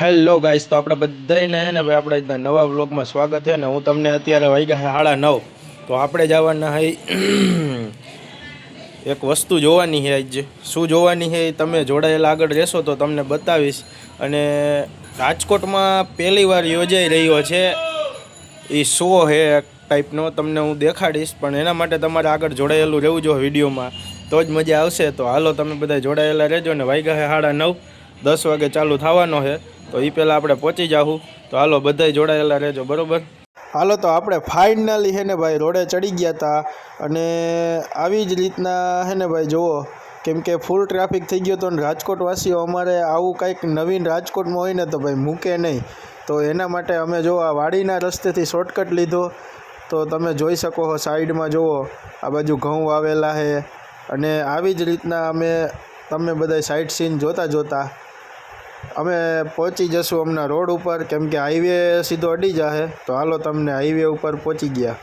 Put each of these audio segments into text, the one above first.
Hello guys તો આપણે બધાને ને ભાઈ આપણે નવા વ્લોગમાં સ્વાગત છે ને હું તમને અત્યારે વાગ્યા સાડા નવ. તો આપણે જવાના હઈ એક વસ્તુ જોવાની છે આજે. શું જોવાની છે તમે જોડાયેલા આગળ રહેશો તો તમને બતાવીશ. અને રાજકોટમાં પહેલી વાર યોજાઈ રહ્યો છે એ શો છે એક ટાઈપનો તમને હું દેખાડીશ, પણ એના માટે તમારે આગળ જોડાયેલું રહેવું જો વિડીયોમાં. તો જ મજા આવશે. તો હાલો તમે બધા જોડાયેલા રહેજો ને વાગ્યા છે સાડા નવ. દસ વાગે ચાલુ થવાનો છે તો એ પહેલાં આપણે પહોંચી જાઉં તો હાલો, બધાય જોડાયેલા રહેજો, બરોબર? હાલો, તો આપણે ફાઇનલી હે ને ભાઈ રોડે ચડી ગયા હતા અને આવી જ રીતના હે ને ભાઈ જુઓ, કેમ કે ફૂલ ટ્રાફિક થઈ ગયો હતો ને રાજકોટવાસીઓ અમારે આવું કંઈક નવીન રાજકોટમાં હોય ને તો ભાઈ મૂકે નહીં. તો એના માટે અમે જો આ વાડીના રસ્તેથી શોર્ટકટ લીધો. તો તમે જોઈ શકો છો સાઈડમાં જુઓ, આ બાજુ ઘઉં વાવેલા છે અને આવી જ રીતના અમે, તમે બધા સાઈડ સીન જોતા જોતા અમે પહોંચી જશું હમણાં રોડ ઉપર, કેમ કે હાઈવે સીધો અડી જાહે. તો હાલો તમને હાઈવે ઉપર પહોંચી ગયા.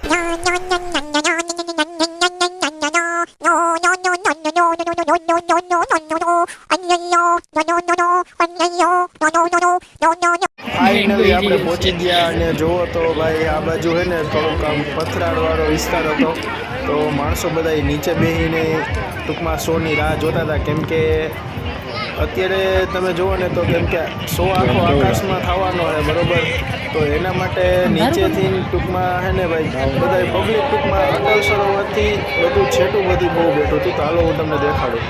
ફાઇનલી આપણે પહોંચી ગયા અને જુઓ તો ભાઈ, આ બાજુ છે ને થોડોક આમ પથરાળવાળો વિસ્તાર હતો. તો માણસો બધા નીચે બેસીને ટૂંકમાં શોની રાહ જોતા હતા. કેમ કે અત્યારે તમે જુઓ ને તો કેમ કે શો આખો આકાશમાં થવાનો છે, બરોબર? તો એના માટે નીચેથી ટૂંકમાં છે ને ભાઈ બધા પબ્લિક ટૂંકમાં અટલ સરોવરથી બધું છેટું બધું બહુ બેઠું હતું. તો હાલો હું તમને દેખાડું.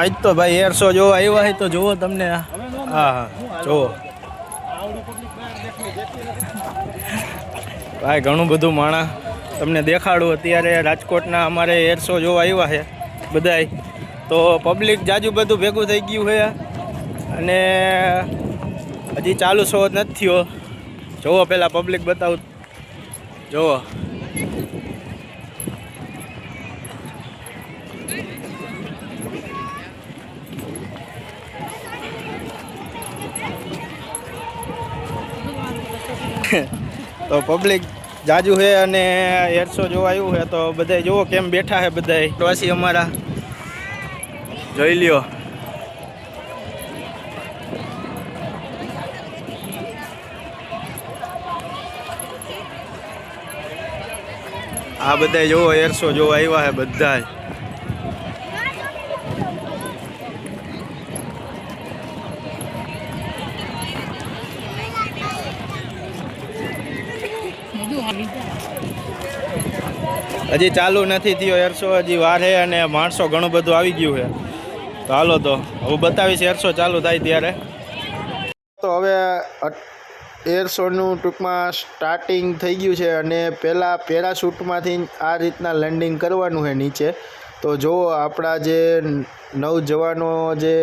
આજ તો ભાઈ એર શો જોવા આવ્યા હોય તો જુઓ તમને હા હા, જુઓ. ભાઈ, ઘણું બધું માણા તમને દેખાડું. અત્યારે રાજકોટના અમારે એર શો જોવા આવ્યા છે, બધાય. તો પબ્લિક જાજુ બધું ભેગું થઈ ગયું છે. અને હજી ચાલુ શો નથી થયો. જોવો પહેલાં પબ્લિક બતાવું. જુઓ તો પબ્લિક જાજુ છે અને એરસો જોવા આવ્યું છે. તો બધા જુઓ કેમ બેઠા છે બધા પ્રવાસી અમારા. જોઈ લ્યો. આ બધા જોવો એરસો જોવા આવ્યા છે બધા હજી ચાલુ નથી થયો એરસો, હજી વાર અને માણસો ઘણું બધું આવી ગયું છે તો હાલો તો હું બતાવીશ એરસો ચાલુ થાય ત્યારે. તો હવે એરસોનું ટૂંકમાં સ્ટાર્ટિંગ થઈ ગયું છે અને પહેલાં પેરાશૂટમાંથી આ રીતના લેન્ડિંગ કરવાનું છે નીચે. તો જો આપણા જે નવ જવાનો જે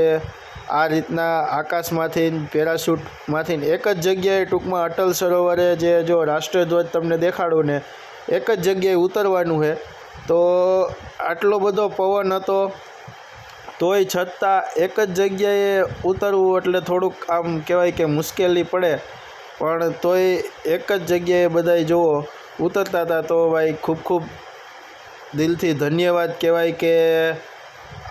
આ રીતના આકાશમાંથી પેરાશૂટમાંથી એક જ જગ્યાએ ટૂંકમાં અટલ સરોવરે જે જો રાષ્ટ્રધ્વજ તમને દેખાડું ને, એક જ જગ્યાએ ઉતરવાનું છે. તો આટલો બધો પવન હતો તોય છતાં એક જ જગ્યાએ ઉતરવું એટલે થોડુંક આમ કહેવાય કે મુશ્કેલી પડે. પણ તોય એક જ જગ્યાએ બધાય જુઓ, ઉતરતા હતા તો ભાઈ ખૂબ ખૂબ દિલથી ધન્યવાદ કહેવાય કે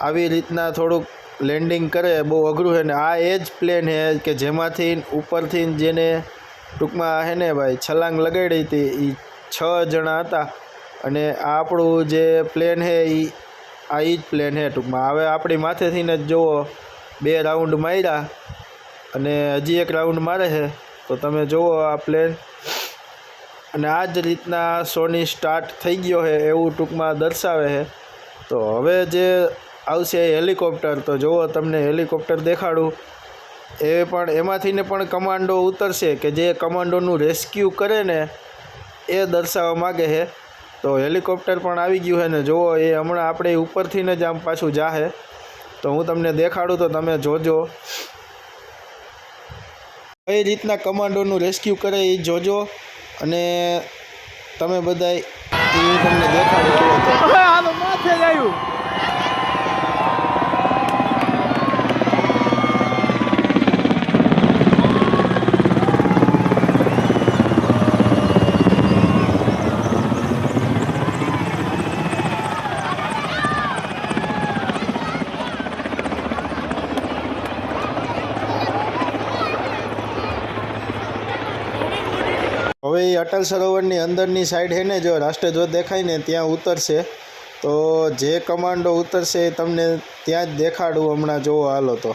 આવી રીતના થોડુંક લેન્ડિંગ કરે, બહુ અઘરું છે ને આ એ જ પ્લેન છે કે જેમાંથી ઉપરથી જેને ટૂંકમાં હે ને ભાઈ છલાંગ લગાડી હતી એ છ જણા હતા. અને આ આપણું જે પ્લેન છે એ આ એ જ પ્લેન છે ટૂંકમાં હવે આપણી માથેથી જ જુઓ, બે રાઉન્ડ માર્યા અને હજી એક રાઉન્ડ મારે છે. તો તમે જુઓ આ પ્લેન અને આ જ રીતના સોની સ્ટાર્ટ થઈ ગયો છે એવું ટૂંકમાં દર્શાવે છે. તો હવે જે આવશે હેલિકોપ્ટર તો જુઓ તમને હેલિકોપ્ટર દેખાડું. એ પણ એમાંથી ને પણ કમાન્ડો ઉતરશે કે જે કમાન્ડોનું રેસ્ક્યુ કરે ને એ દર્શાવવા માગે છે. તો હેલિકોપ્ટર પણ આવી ગયું છે ને જુઓ, એ હમણાં આપણે ઉપરથી જ આમ પાછું જાહે. તો હું તમને દેખાડું તો તમે જોજો. કઈ રીતના કમાન્ડોનું રેસ્ક્યુ કરે એ જોજો અને તમે બધા એ તમને દેખાડું જુઓ તો હવે એ અટલ સરોવરની અંદરની સાઈડ છે ને જો રાષ્ટ્રધ્વજ દેખાય ને ત્યાં ઉતરશે. તો જે કમાન્ડો ઉતરશે એ તમને ત્યાં જ દેખાડું હમણાં જોવો હાલો તો.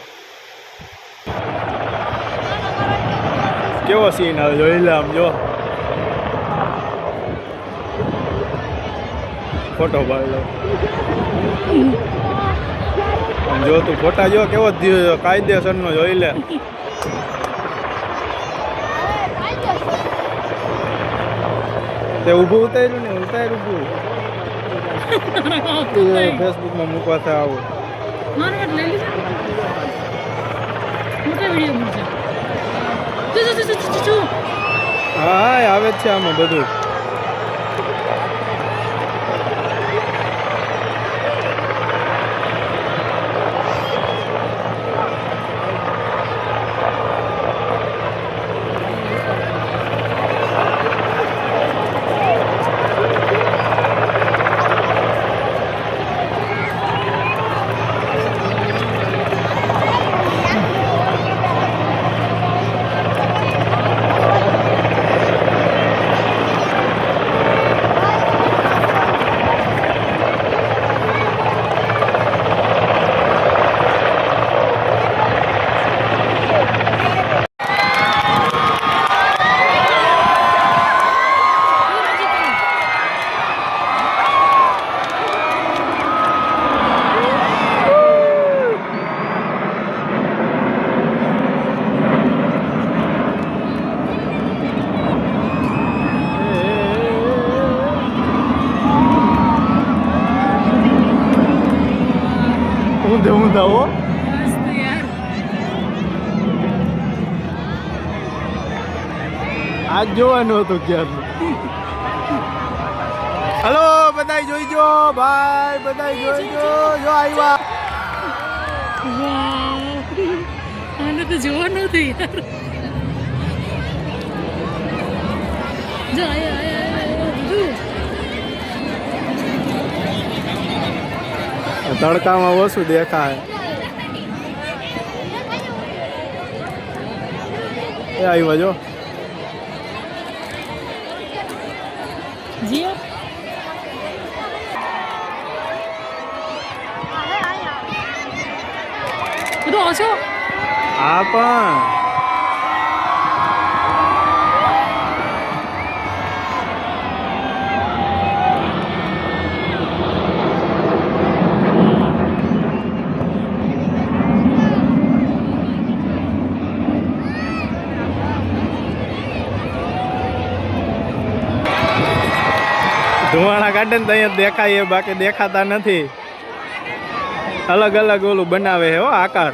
કેવો સીન આવે જોઈ લે આમ જો. ફોટો પાડી લો. જો તું ફોટા જો કેવો કાયદેસરનો જોઈ લે. તે ઊભું ઉતાર્યું ને ઉતાર ઊભું. ફેસબુકમાં મૂકવા થાય આવું. હા હા એ આવે જ છે આમાં બધું ઊંધે ઊંધા હો મસ્ત યાર આજ જોવાનું હતું ક્યારનું? હલો બધાય જોઈજો ભાઈ બધા જોઈજો જો આવ્યા આને તો જોવાનું હતું યાર. બધું. તડકામાં ઓછું દેખાય. એ આવ્યા જો જીઓ બધું ઓછો પણ ધુવાણા કાઢે ને અહીંયા દેખાય બાકી દેખાતા નથી. અલગ અલગ ઓલું બનાવે હો, આકાર.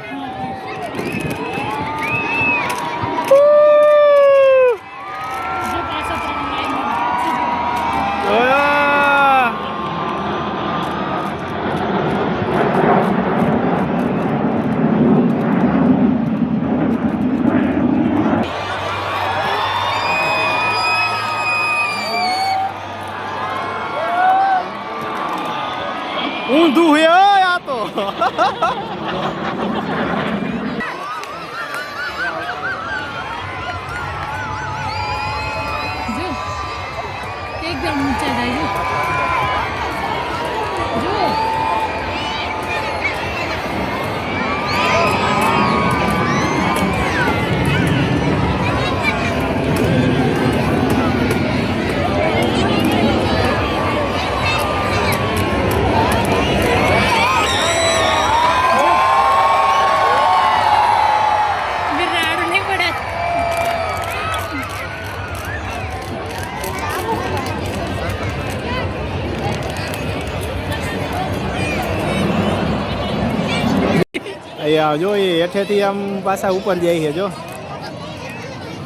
હેઠેથી આમ પાછા ઉપર જાય છે જો.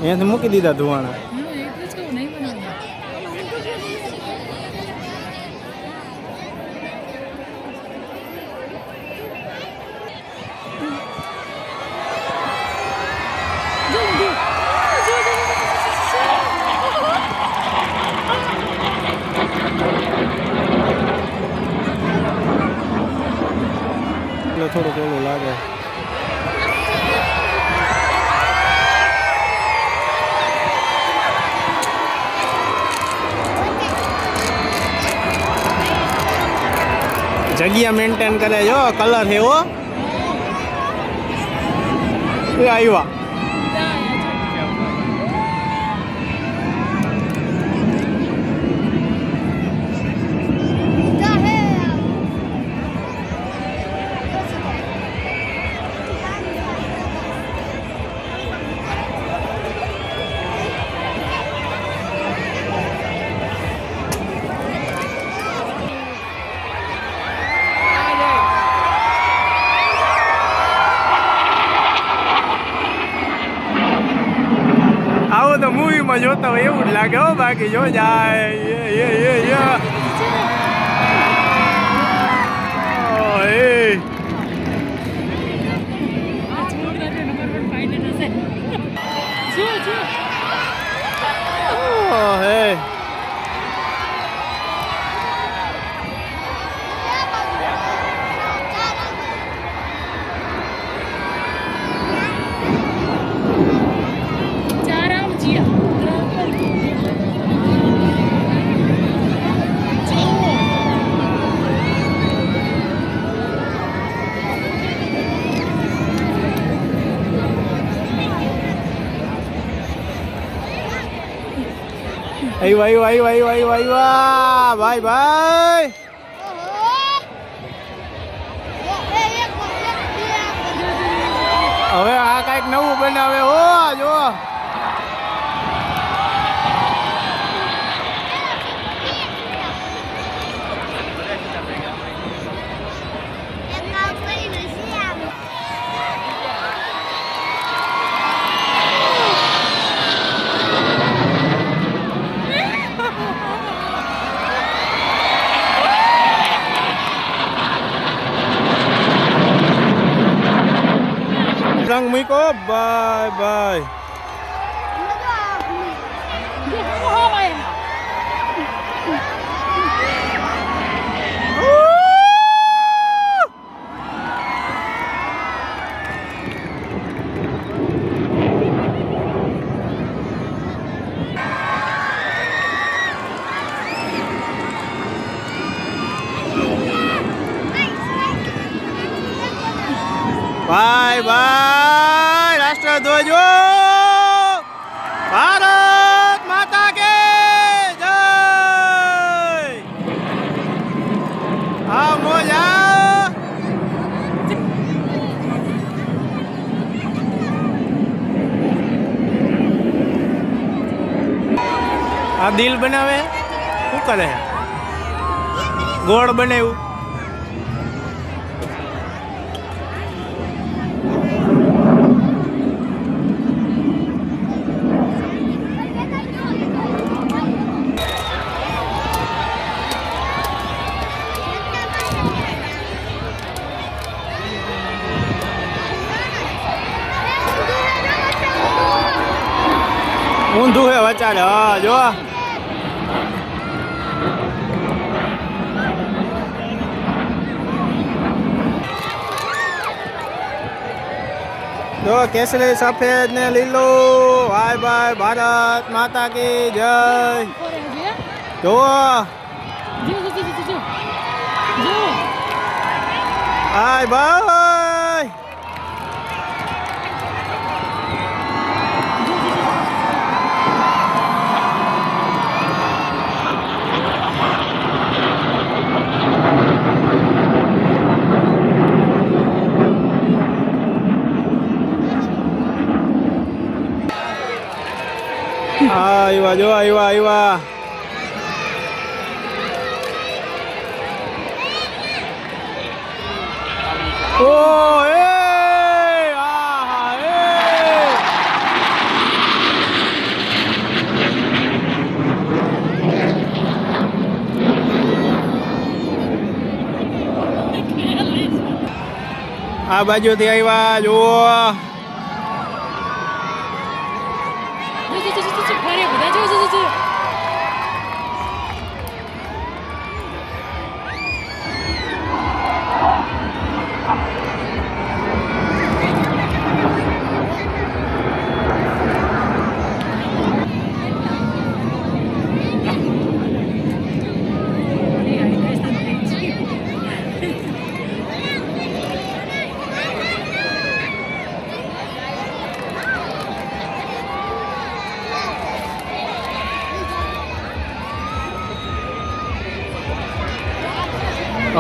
અહીંયાથી મૂકી દીધા ધુવાણા. થોડુંક ઓલું લાગે. જગ્યા મેન્ટેન કરે જો કલર એવો આવ્યા. હોય એવું જ લાગે હો બાકી જો જાય યે યે યે યે ઓ, એ. ઓ, હે આવ્યો આવ્યો આવ્યો આવ્યો આવ્યો આવ્યો ભાઈ ભાઈ. હવે આ કંઈક નવું બનાવે, હો, જો. રંગ મૂકો બાય બાય ભાઈ ભાઈ રાષ્ટ્રધ્વજ હો! ભારત માતા કે જય આ મોજા આ દિલ બનાવે? શું કરે? ગોળ બનાવ્યું? ઊંધું હે વચારે હા જો. જો કેસરી સફેદ ને લીલો. ભાઈ ભાઈ ભારત માતા કી જય. જો. ભાઈ ભાઈ હા આવ્યા જો આવ્યા આવ્યા ઓ એ આ બાજુથી આવ્યા જુઓ.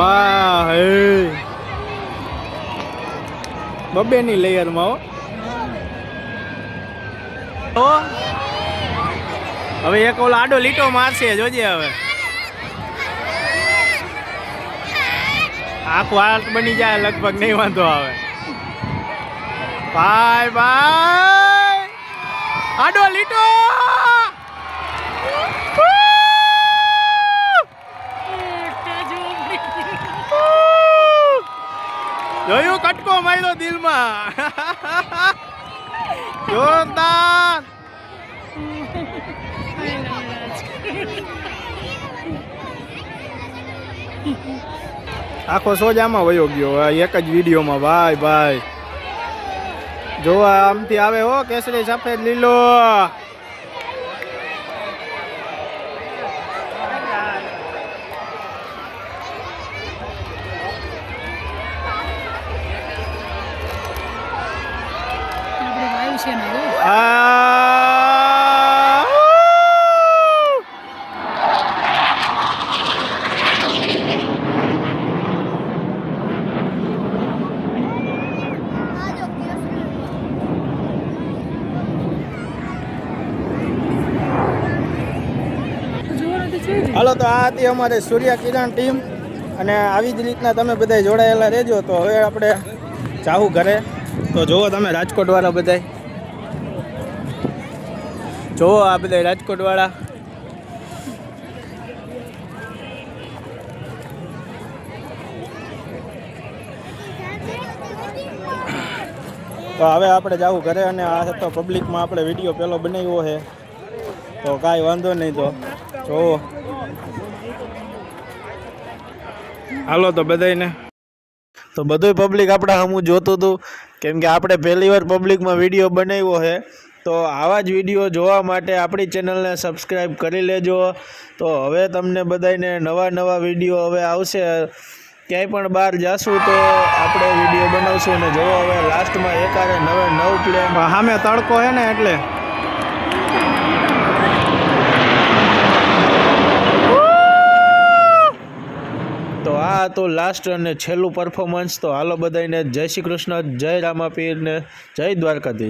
વાહ, હે. બબ્બેની લેયરમાં, હો. તો? હવે એક ઓલો આડો લીટો મારશે, જોજે હવે. આખું આર્ટ બની જાય, લગભગ નહીં વાંધો આવે. બાય બાય આડો લીટો! જોયું? કટકો માર્યો દિલમાં. જોરદાર. આખો સોજામાં વયો ગયો. એક જ વિડીયોમાં, ભાઈ ભાઈ. જોવા આમથી આવે હો, કેસરી, સફેદ, લીલો આપણે વાયુ છે ને જો. આ જોવાનું તો છે જ. હાલો, તો આ હતી અમારે સૂર્ય કિરણ ટીમ અને આવી જ રીતના તમે બધા જોડાયેલા રહેજો. તો હવે આપણે જાવું ઘરે. તો જુઓ તમે રાજકોટવાળા બધાય. જુઓ આ બધા રાજકોટવાળા. તો હવે આપણે જાવું ઘરે અને આ તો પબ્લિકમાં આપણે વીડિયો પહેલો બનાવ્યો છે. તો કાંઈ વાંધો નહીં તો. જોવો હાલો તો બધાયને. તો બધું પબ્લિક આપણા હમું જોતું હતું. કેમ કે આપણે પહેલી વાર પબ્લિકમાં વીડિયો બનાવ્યો છે. તો આવા જ વીડિયો જોવા માટે આપણી ચેનલને સબસ્ક્રાઈબ કરી લેજો. તો હવે તમને બધાને નવા નવા વીડિયો હવે આવશે. ક્યાંય પણ બહાર જશું તો આપણે વીડિયો બનાવશું અને જોવો હવે લાસ્ટમાં એકારે નવે નવ પ્લેન સામે તડકો હે ને એટલે. તો આ તો લાસ્ટ અને છેલ્લું પરફોર્મન્સ તો હાલો બધાને જય શ્રી કૃષ્ણ જય રામાપીર ને જય દ્વારકાધીશ.